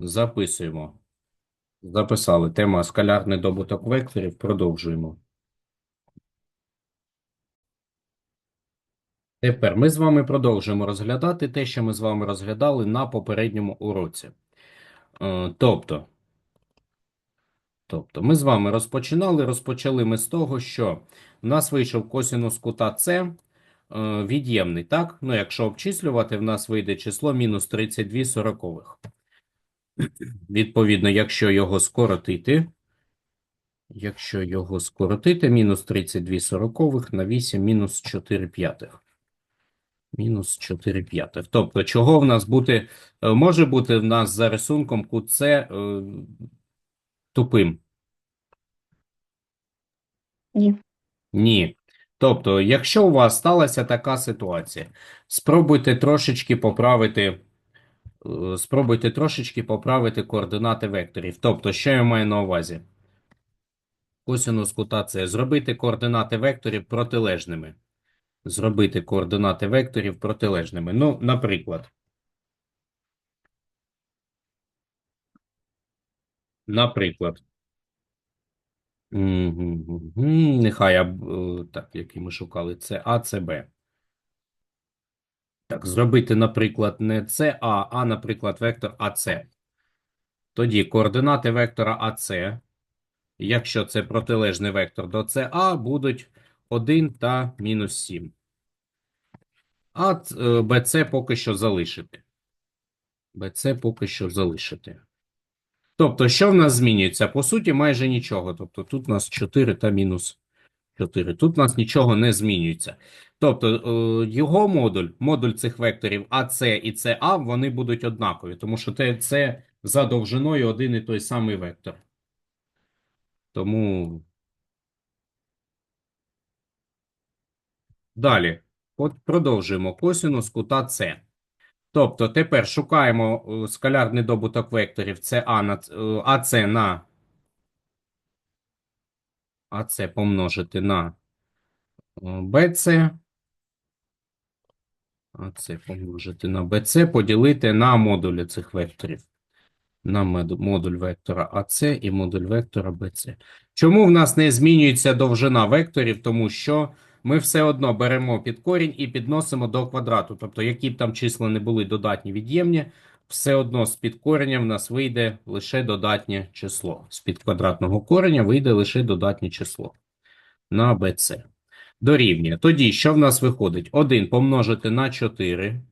Записуємо. Записали. Тема скалярний добуток векторів. Продовжуємо. Тепер ми з вами продовжуємо розглядати те, що ми з вами розглядали на попередньому уроці. Е, Тобто, тобто, ми з вами розпочинали. Розпочали ми з того, що в нас вийшов косинус кута С е, від'ємний, так? Ну, якщо обчислювати, в нас вийде число мінус 32 сорокових. Відповідно, якщо його скоротити, якщо його скоротити, мінус 32 сорокових на 8 мінус 4 п'ятих. Мінус 4 п'ятих. Тобто, чого в нас бути, е, може бути в нас за рисунком кут С е, тупим? Ні. Ні. Тобто, якщо у вас сталася така ситуація, спробуйте трошечки поправити, спробуйте трошечки поправити координати векторів. Тобто, що я маю на увазі? Косинус кута С. Зробити координати векторів протилежними. Зробити координати векторів протилежними. Ну, наприклад. Наприклад. Нехай е, так, який ми шукали, це А, це Б. Так, зробити, наприклад, не це А, а, наприклад, вектор АС. Тоді координати вектора АС, якщо це протилежний вектор до СА, будуть 1 та мінус 7. А ц- е, БЦ поки що залишити. БЦ поки що залишити. Тобто, що в нас змінюється? По суті, майже нічого. Тобто, тут у нас 4 та мінус 4. Тут у нас нічого не змінюється. Тобто, е, його модуль, модуль цих векторів АС і СА, вони будуть однакові, тому що це за довжиною один і той самий вектор. Тому далі. От продовжуємо косинус кута С. Тобто тепер шукаємо е, скалярний добуток векторів СА на е, АС на АС помножити на е, БЦ. АС помножити на БЦ, поділити на модулі цих векторів. На модуль вектора АС і модуль вектора БЦ. Чому в нас не змінюється довжина векторів? Тому що ми все одно беремо під корінь і підносимо до квадрату. Тобто, які б там числа не були додатні від'ємні, все одно з під кореня в нас вийде лише додатнє число. З під квадратного кореня вийде лише додатнє число на БЦ. Дорівнює. Тоді, що в нас виходить? 1 помножити на 4.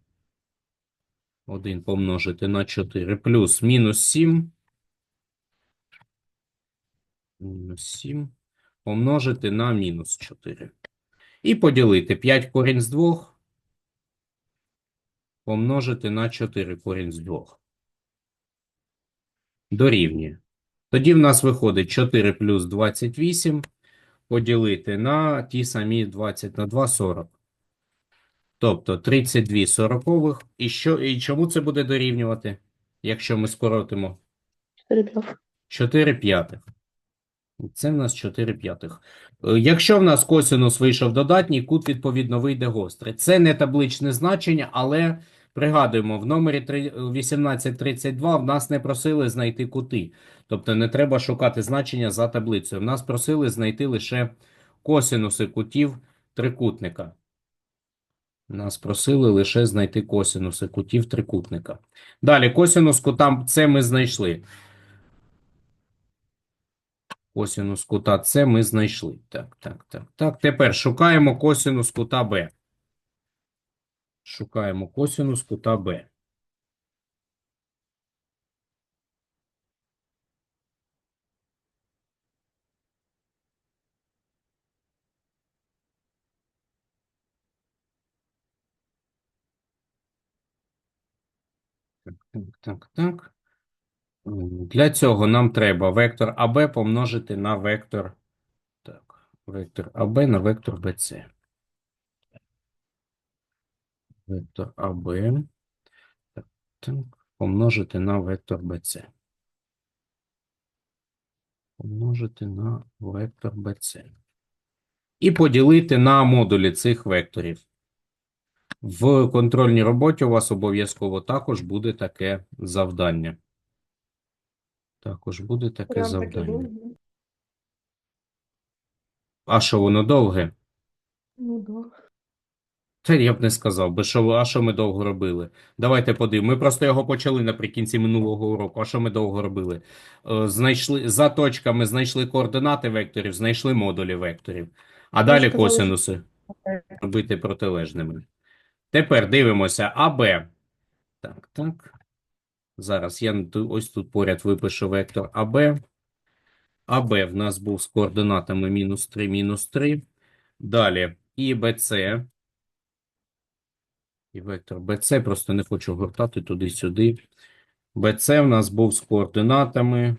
1 помножити на 4 плюс мінус 7. Мінус 7 помножити на мінус 4. І поділити 5 корінь з 2 помножити на 4 корінь з 2. Дорівнює. Тоді в нас виходить 4 плюс 28 поділити на ті самі 20 на 2 – 40. Тобто 32 сорокових. І, що, і чому це буде дорівнювати, якщо ми скоротимо? 4 п'ятих. 4 п'ятих. Це в нас 4 п'ятих. Е, Якщо в нас косинус вийшов додатній, кут, відповідно, вийде гострий. Це не табличне значення, але пригадуємо, в номері 1832 в нас не просили знайти кути. Тобто не треба шукати значення за таблицею. В нас просили знайти лише косинуси кутів трикутника. Нас просили лише знайти косинуси кутів трикутника. Далі, косинус кута С ми знайшли. Косинус кута С ми знайшли. Так, так, так, так. Тепер шукаємо косинус кута Б. Шукаємо косинус кута Б. Так, так, так. Для цього нам треба вектор АБ помножити на вектор. Так, вектор АБ на вектор БЦ. Вектор АБ. Помножити на вектор БЦ. Помножити на вектор БЦ. І поділити на модулі цих векторів. В контрольній роботі у вас обов'язково також буде таке завдання. Також буде таке Прям завдання. довге. А що воно довге? Ну да. Та я б не сказав би, що, а що ми довго робили? Давайте подивимо. Ми просто його почали наприкінці минулого уроку. А що ми довго робили? Е, Знайшли за точками, знайшли координати векторів, знайшли модулі векторів. А далі сказали, що- косинуси робити протилежними. Тепер дивимося АБ. Так, так. Зараз я ось тут поряд випишу вектор АБ. АБ в нас був з координатами мінус 3, мінус 3. Далі і БЦ. І вектор BC, просто не хочу гортати туди-сюди. BC в нас був з координатами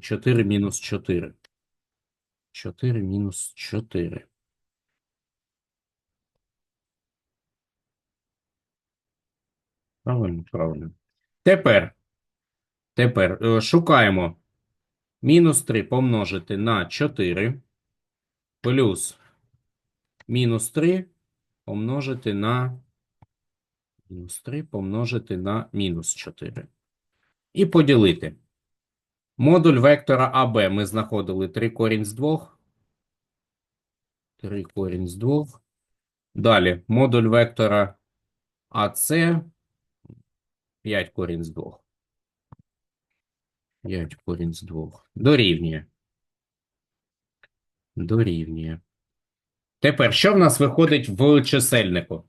4 мінус 4. 4 мінус 4. Правильно, правильно. Тепер, тепер е, шукаємо мінус 3 помножити на 4 плюс мінус 3 помножити на мінус 3 помножити на мінус 4. І поділити. Модуль вектора АБ ми знаходили 3 корінь з 2. 3 корінь з 2. Далі модуль вектора АС 5 корінь з 2. 5 корінь з 2. Дорівнює. Дорівнює. Тепер, що в нас виходить в чисельнику?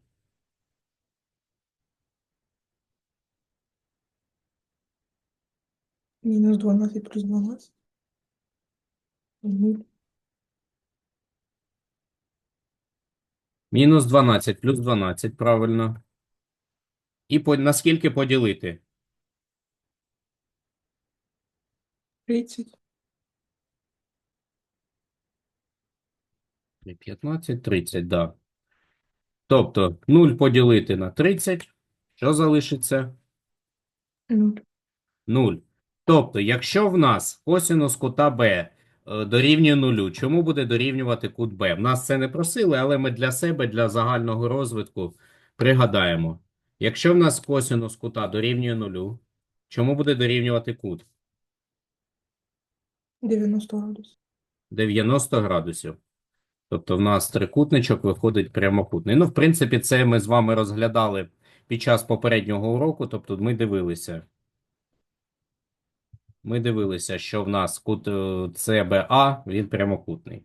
Мінус 12 плюс 12. Нуль. Мінус 12 плюс 12, правильно. І по, на скільки поділити? 30. 15, 30, да. Тобто 0 поділити на 30, що залишиться? Нуль. 0. Тобто, якщо в нас косинус кута Б е, дорівнює 0, чому буде дорівнювати кут Б? В нас це не просили, але ми для себе, для загального розвитку пригадаємо. Якщо в нас косинус кута дорівнює 0, чому буде дорівнювати кут? 90 градусів. 90 градусів. Тобто в нас трикутничок виходить прямокутний. Ну, в принципі, це ми з вами розглядали під час попереднього уроку. Тобто ми дивилися. Ми дивилися, що в нас кут е, CBA, він прямокутний.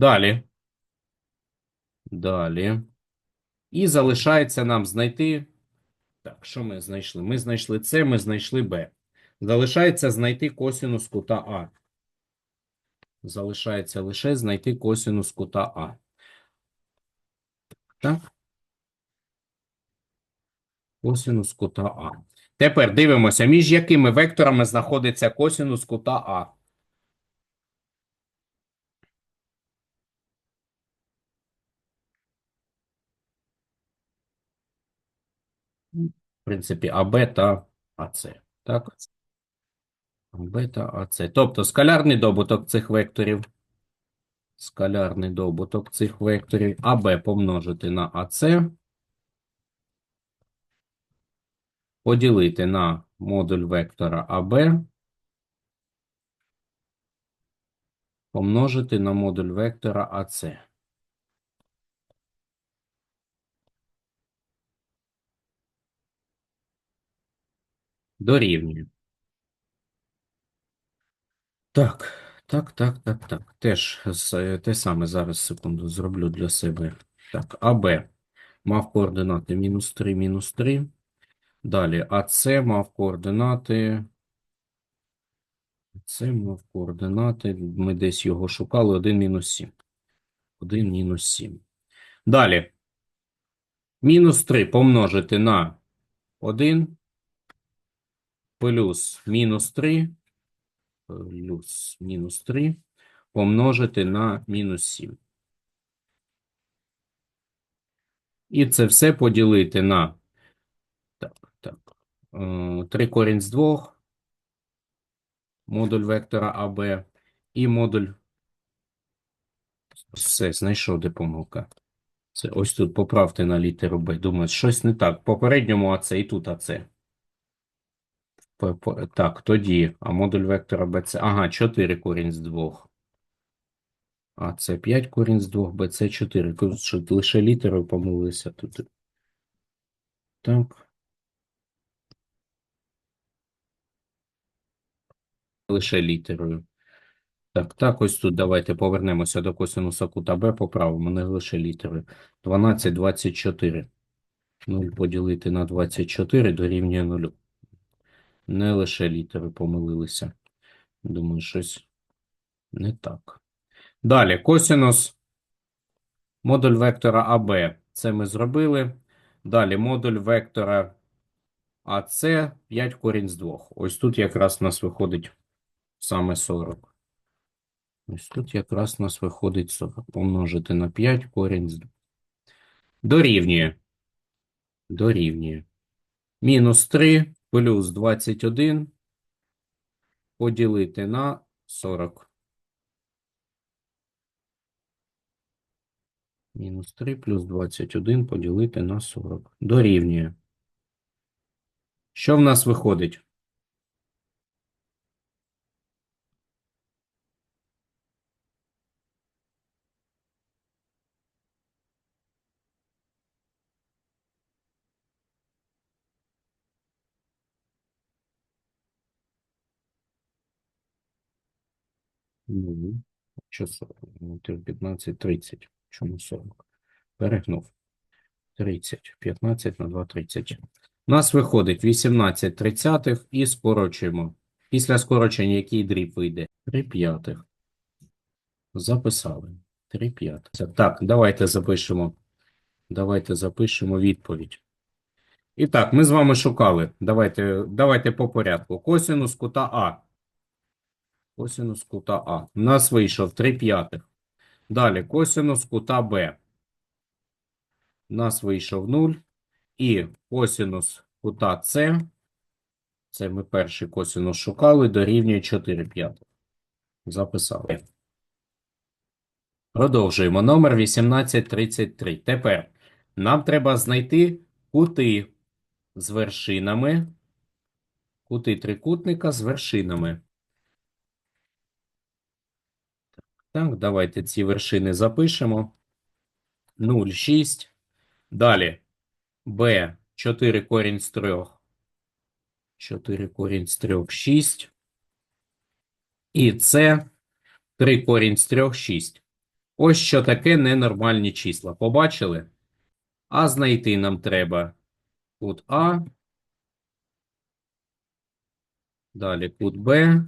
Далі. Далі. І залишається нам знайти. Так, що ми знайшли? Ми знайшли С, ми знайшли Б. Залишається знайти косинус кута А. Залишається лише знайти косинус кута А. Так? Косинус кута А. Тепер дивимося, між якими векторами знаходиться косинус кута А. принципі, АБ та АЦ. Так? АБ та АЦ. Тобто скалярний добуток цих векторів. Скалярний добуток цих векторів. АБ помножити на АЦ. Поділити на модуль вектора АБ. Помножити на модуль вектора АЦ. Дорівнює. Так, так, так, так, так. Теж те саме зараз секунду зроблю для себе. Так, АБ мав координати мінус 3, мінус 3. Далі АЦ мав координати. Це мав координати. Ми десь його шукали. 1 мінус 7. 1 мінус 7. Далі. Мінус 3 помножити на 1 плюс мінус 3, е, плюс мінус 3 помножити на мінус 7. І це все поділити на так, так, е, 3 корінь з 2, модуль вектора АБ і модуль. Все, знайшов де помилка. Це ось тут поправте на літеру Б. Думаю, щось не так. Попередньому АЦ і тут АЦ. Так, тоді, а модуль вектора BC. Ага, 4 корінь з 2. А це 5 корінь з 2, BC 4. Тут що, лише літерою помилилися тут. Так. Лише літерою. Так, так, ось тут давайте повернемося до косинуса кута Б, поправимо, не лише літерою. 12, 24. 0 поділити на 24 дорівнює 0. Не лише літери помилилися. Думаю, щось не так. Далі, косинус модуль вектора АБ. Це ми зробили. Далі модуль вектора АС 5 корінь з 2. Ось тут якраз у нас виходить саме 40. Ось тут якраз у нас виходить 40. Помножити на 5 корінь з 2. Дорівнює. Дорівнює. Мінус 3 плюс 21 поділити на 40. Мінус 3 плюс 21 поділити на 40. Дорівнює. Що в нас виходить? Ну, що 40? Ну, ти 15, 30. Чому 40? Перегнув. 30. 15 на 2, 30. У нас виходить 18 тридцятих і скорочуємо. Після скорочення який дріб вийде? 3 п'ятих. Записали. 3 п'ятих. Так, давайте запишемо. Давайте запишемо відповідь. І так, ми з вами шукали. Давайте, давайте по порядку. Косинус кута А. Косинус кута А. У нас вийшов 3 п'ятих. Далі косинус кута Б. У нас вийшов 0. І косинус кута С. Це ми перший косинус шукали, дорівнює 4 п'ятих. Записали. Продовжуємо. Номер 1833. Тепер нам треба знайти кути з вершинами. Кути трикутника з вершинами. Так, давайте ці вершини запишемо. 0, 6. Далі. Б. 4 корінь з 3. 4 корінь з 3, 6. І С. 3 корінь з 3, 6. Ось що таке ненормальні числа. Побачили? А знайти нам треба кут А. Далі кут Б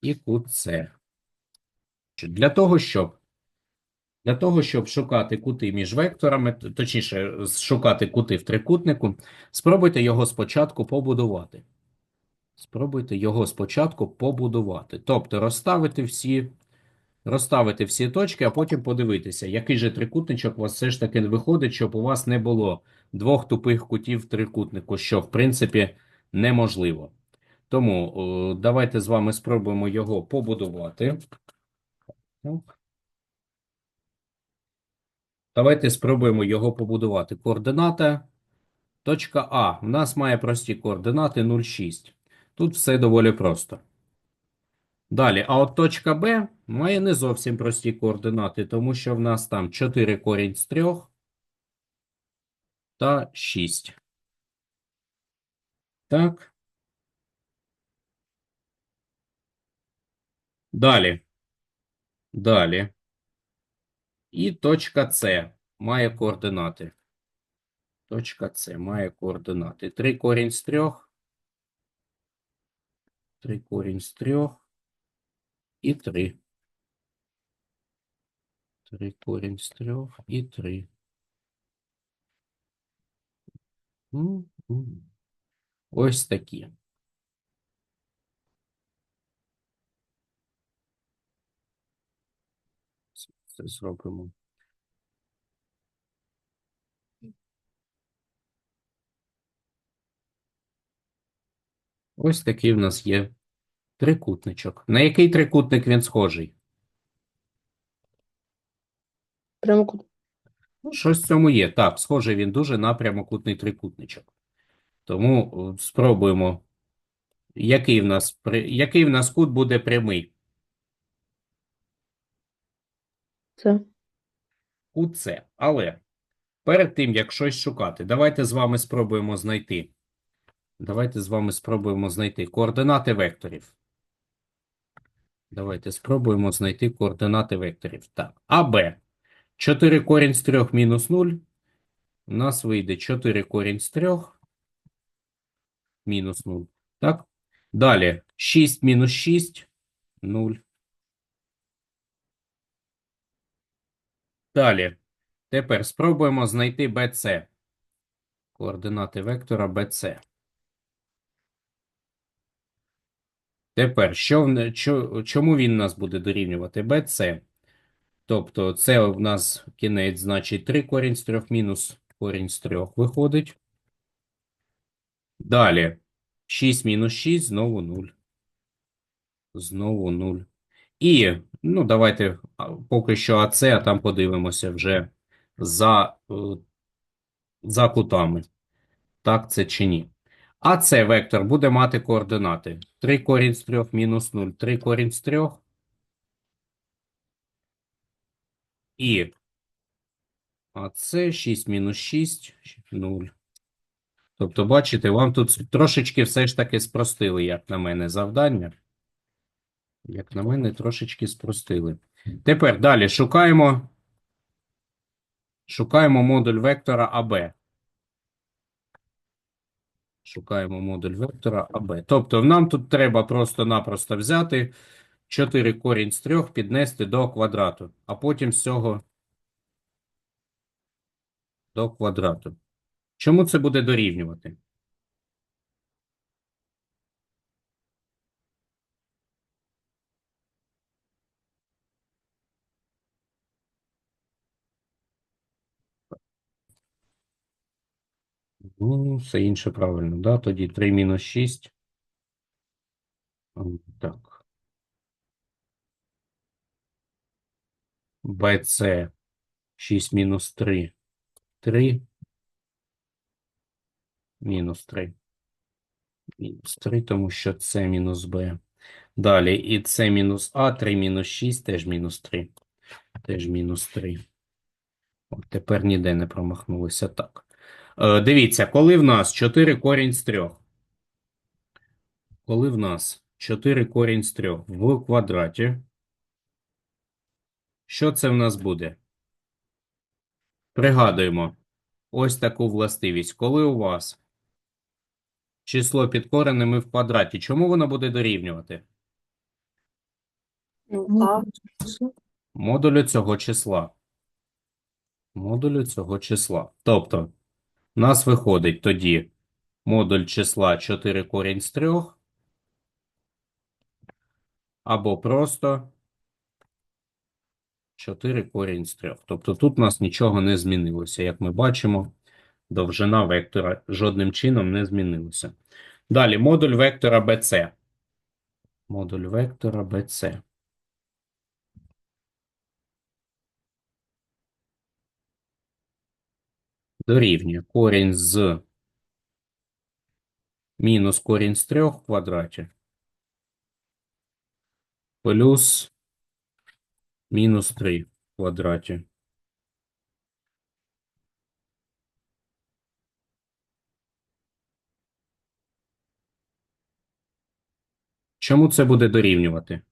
і кут С. Для того, щоб для того, щоб шукати кути між векторами, точніше, шукати кути в трикутнику, спробуйте його спочатку побудувати. Спробуйте його спочатку побудувати. Тобто розставити всі, розставити всі точки, а потім подивитися, який же трикутничок у вас все ж таки виходить, щоб у вас не було двох тупих кутів в трикутнику, що, в принципі, неможливо. Тому давайте з вами спробуємо його побудувати. Так. Давайте спробуємо його побудувати. Координата точка А. У нас має прості координати 0,6. Тут все доволі просто. Далі, а от точка Б має не зовсім прості координати, тому що в нас там 4 корінь з 3 та 6. Так. Далі. Далі. І точка С має координати. Точка С має координати. 3 корінь з 3. 3 корінь з 3. І 3. 3 корінь з 3 і 3. Ось такі. це зробимо. Ось такий в нас є трикутничок. На який трикутник він схожий? Прямокутник. Ну, щось в цьому є. Так, схожий він дуже на прямокутний трикутничок. Тому е, спробуємо, який в нас, який в нас кут буде прямий. Це. Кут С. Але перед тим, як щось шукати, давайте з вами спробуємо знайти. Давайте з вами спробуємо знайти координати векторів. Давайте спробуємо знайти координати векторів. Так, АБ. 4 корінь з 3 мінус 0. У нас вийде 4 корінь з 3 мінус 0. Так? Далі 6 мінус 6 – 0. Далі. Тепер спробуємо знайти BC. Координати вектора BC. Тепер, що, чому він нас буде дорівнювати? BC. Тобто це в нас кінець, значить 3 корінь з 3 мінус корінь з 3 виходить. Далі 6 мінус 6, знову 0. Знову 0. І, ну, давайте поки що АЦ, а там подивимося вже за, е, за кутами. Так це чи ні. АЦ вектор буде мати координати. 3 корінь з 3 мінус 0, 3 корінь з 3. І АЦ 6 мінус 6, 0. Тобто, бачите, вам тут трошечки все ж таки спростили, як на мене, завдання. Як на мене, трошечки спростили. Тепер далі шукаємо, шукаємо модуль вектора АБ. Шукаємо модуль вектора АБ. Тобто нам тут треба просто-напросто взяти 4 корінь з 3, піднести до квадрату, а потім з цього до квадрату. Чому це буде дорівнювати? Ну, все інше правильно, да? Тоді 3 мінус 6. Так. BC 6 мінус 3. 3. Мінус 3. Мінус 3, тому що С мінус Б. Далі і С мінус А, 3 мінус 6, теж мінус 3. Теж мінус 3. От тепер ніде не промахнулися. Так. Е, дивіться, коли в нас 4 корінь з 3. Коли в нас 4 корінь з 3 в квадраті, що це в нас буде? Пригадуємо ось таку властивість. Коли у вас число під коренем і в квадраті, чому воно буде дорівнювати? Ну, Модулю цього числа. Модулю цього числа. Тобто, у нас виходить тоді модуль числа 4 корінь з 3 або просто 4 корінь з 3. Тобто тут у нас нічого не змінилося. Як ми бачимо, довжина вектора жодним чином не змінилася. Далі модуль вектора BC. Модуль вектора BC. Дорівнює корінь з мінус корінь з 3 в квадраті плюс мінус 3 в квадраті. Чому це буде дорівнювати?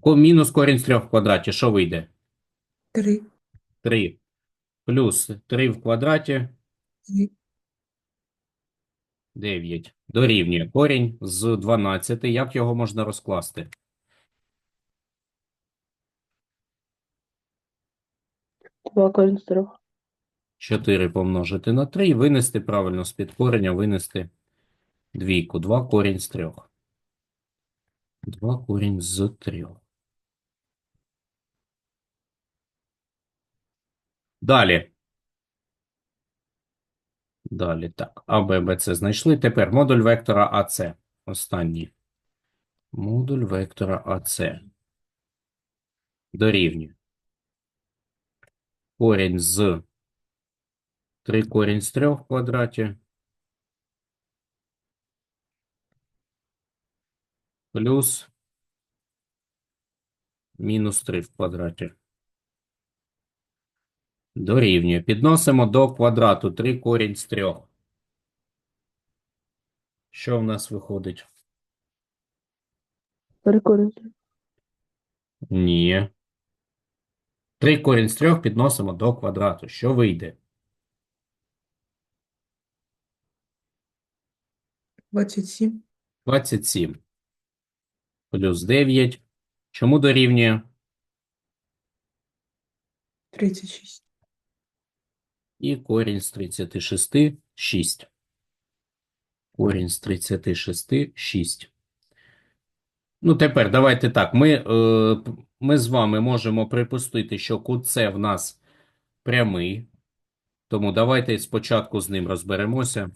Ко- Мінус корінь з 3 в квадраті, що вийде? Три. 3 плюс 3 в квадраті Три. 9. Дорівнює корінь з 12. Як його можна розкласти? два корінь з трьох. 4 помножити на 3 і винести правильно з-під кореня, винести двійку. 2 корінь з 3. 2 корінь з 3. Далі. Далі так. А, Б, Б, С знайшли. Тепер модуль вектора АС. Останній. Модуль вектора АС. Дорівнює. Корінь з 3 корінь з 3 в квадраті. Плюс мінус 3 в квадраті. Дорівнює. Підносимо до квадрату 3 корінь з 3. Що в нас виходить? Перекорень. Ні. 3 корінь з 3 підносимо до квадрату. Що вийде? 27. 27. Плюс 9. Чому дорівнює? 36. І корінь з 36 – 6. Корінь з 36 – 6. Ну, тепер давайте так. Ми, е, ми з вами можемо припустити, що кут С в нас прямий. Тому давайте спочатку з ним розберемося.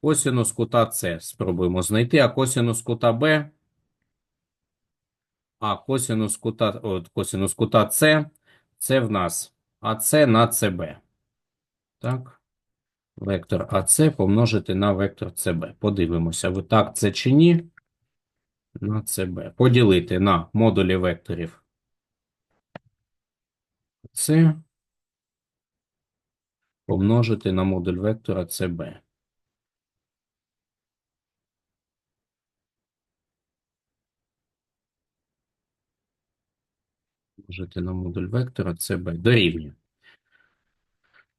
Косинус кута С спробуємо знайти, а косинус кута Б. А косинус кута, о, косинус кута С це в нас АС на СБ. Так. Вектор АС помножити на вектор СБ. Подивимося, ви так це чи ні. На СБ. Поділити на модулі векторів С. Помножити на модуль вектора СБ. Помножити на модуль вектора СБ. Дорівнює.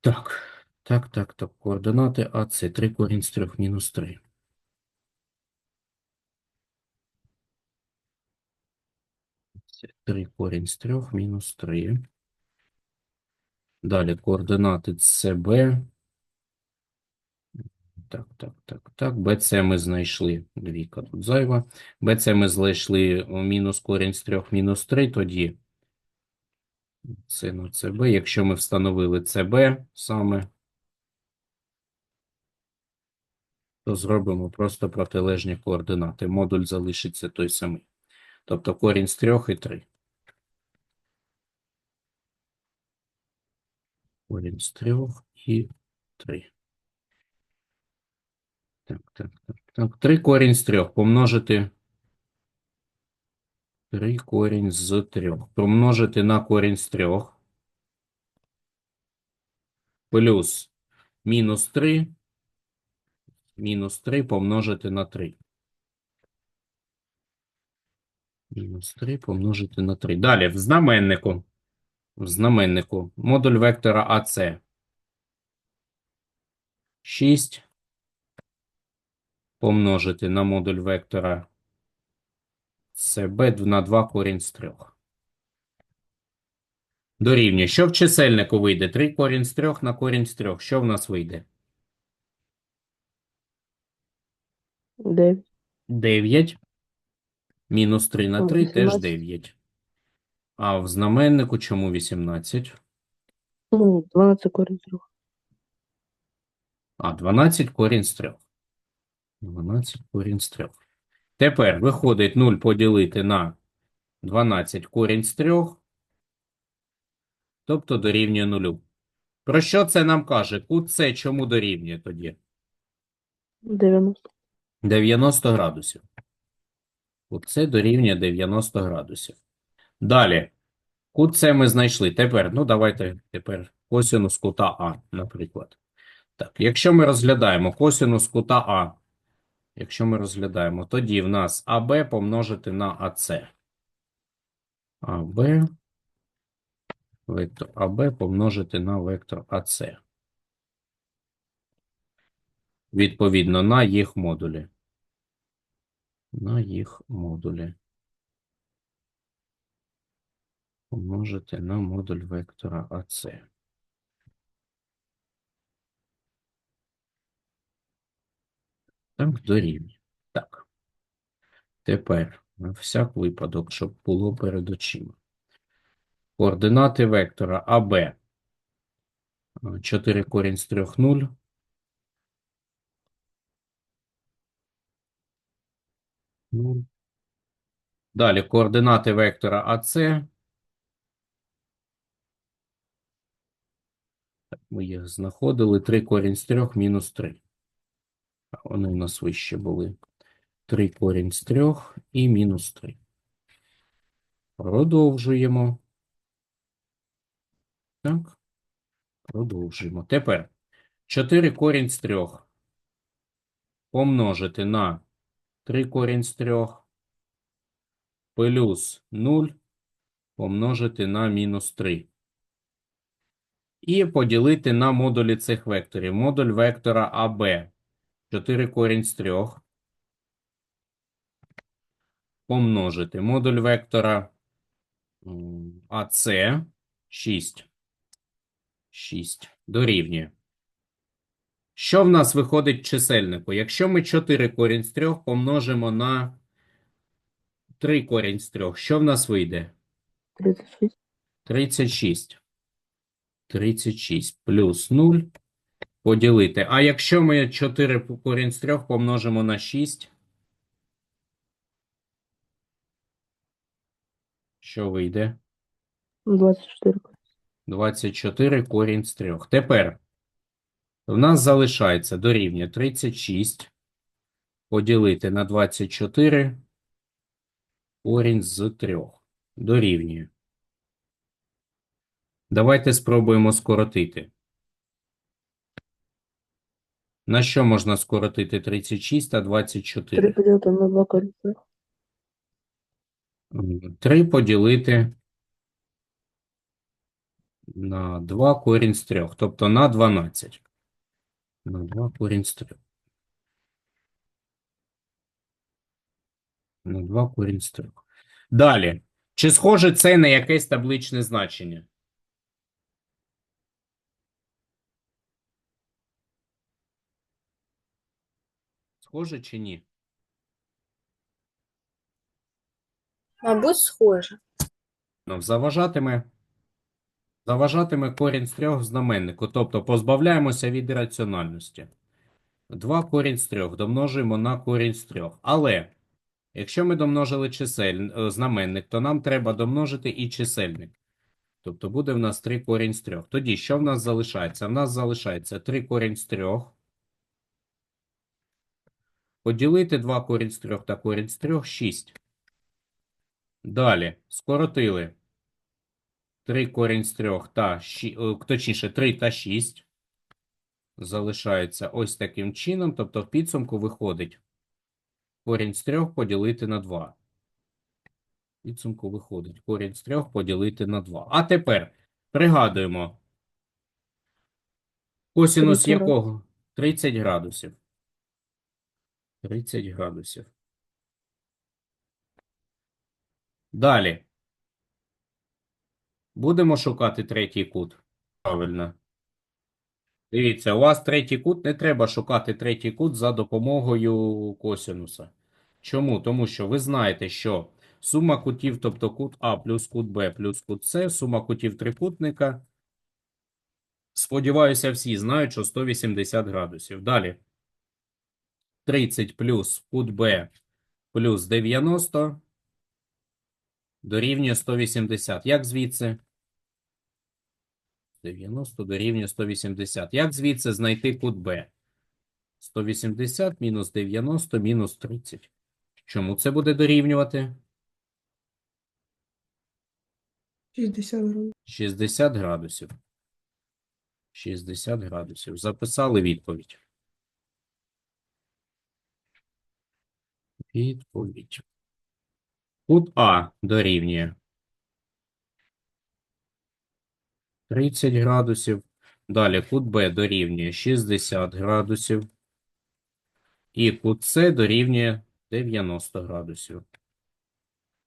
Так. Так, так, так. Координати АС. 3 корінь з 3 мінус 3. Це 3 корінь з 3 мінус 3. Далі координати СБ. Так, так, так, так. БЦ ми знайшли. Двійка тут зайва. БЦ ми знайшли мінус корінь з 3 мінус 3. Тоді на ЦБ. Якщо ми встановили ЦБ саме, то зробимо просто протилежні координати. Модуль залишиться той самий. Тобто корінь з 3 і 3. Корінь з 3 і 3. Так, так, так, так. 3 корінь з 3 помножити 3 корінь з 3. Помножити на корінь з 3. Плюс мінус 3. Мінус 3 помножити на 3. Мінус 3 помножити на 3. Далі, в знаменнику. В знаменнику. Модуль вектора АС. 6 помножити на модуль вектора СБ на 2 корінь з 3. Дорівнює. Що в чисельнику вийде? 3 корінь з 3 на корінь з 3. Що в нас вийде? 9. 9. Мінус 3 на О, 3 теж 9. А в знаменнику чому 18? Ну, 12 корінь з 3. А, 12 корінь з 3. 12 корінь з 3. Тепер виходить 0 поділити на 12 корінь з 3, тобто дорівнює 0. Про що це нам каже? Кут С чому дорівнює тоді? 90. 90 градусів. Кут С дорівнює 90 градусів. Далі. Кут С ми знайшли. Тепер, ну давайте тепер косинус кута А, наприклад. Так, якщо ми розглядаємо косинус кута А, якщо ми розглядаємо, тоді в нас АБ помножити на АС. АБ, вектор АБ помножити на вектор АС. Відповідно, на їх модулі. На їх модулі. Помножити на модуль вектора АС. Так, дорівнює. Так. Тепер, на всяк випадок, щоб було перед очима. Координати вектора АБ 4 корінь з 3 – 0. Нуль. Далі координати вектора АС. Ми їх знаходили. 3 корінь з 3 мінус 3. Вони у нас вище були. 3 корінь з 3 і мінус 3. Продовжуємо. Так. Продовжуємо. Тепер 4 корінь з 3 помножити на 3 корінь з 3 плюс 0 помножити на мінус 3. І поділити на модулі цих векторів. Модуль вектора АБ 4 корінь з 3 помножити. Модуль вектора АС 6. 6 дорівнює. Що в нас виходить в чисельнику? Якщо ми 4 корінь з 3 помножимо на 3 корінь з 3, що в нас вийде? 36. 36. 36 плюс 0 поділити. А якщо ми 4 корінь з 3 помножимо на 6, що вийде? 24. 24 корінь з 3. Тепер в нас залишається дорівнює 36 поділити на 24 корінь з 3. Дорівнює. Давайте спробуємо скоротити. На що можна скоротити 36 та 3 24? поділити на 2 корінь з 3. 3 поділити на 2 корінь з 3, тобто на 12. На 2 корінь з 3. На 2 корінь з 3. Далі. Чи схоже це на якесь табличне значення? Схоже чи ні? Мабуть, схоже. Ну, заважатиме, заважатиме корінь з трьох в знаменнику, тобто позбавляємося від ірраціональності. 2 корінь з трьох домножуємо на корінь з трьох. Але, якщо ми домножили чисель, е, знаменник, то нам треба домножити і чисельник. Тобто буде в нас 3 корінь з трьох. Тоді, що в нас залишається? В нас залишається 3 корінь з трьох. Поділити 2 корінь з трьох та корінь з трьох – 6. Далі, скоротили 3 корінь з 3 та, ші- е, точніше, 3 та 6. Залишається ось таким чином, тобто в підсумку виходить корінь з 3 поділити на 2. Підсумку виходить корінь з 3 поділити на 2. А тепер пригадуємо, косінус якого? 30 градусів. 30 градусів. Далі. Будемо шукати третій кут. Правильно. Дивіться, у вас третій кут, не треба шукати третій кут за допомогою косинуса. Чому? Тому що ви знаєте, що сума кутів, тобто кут А плюс кут Б плюс кут С, сума кутів трикутника. Сподіваюся, всі знають, що 180 градусів. Далі. 30 плюс кут Б плюс 90 дорівнює 180. Як звідси? 90 дорівнює 180. Як звідси знайти кут Б? 180 мінус 90 мінус 30. Чому це буде дорівнювати? 60 гривень. 60 градусів. 60 градусів. Записали відповідь. Відповідь. Кут А дорівнює 30 градусів. Далі кут Б дорівнює 60 градусів. І кут С дорівнює 90 градусів.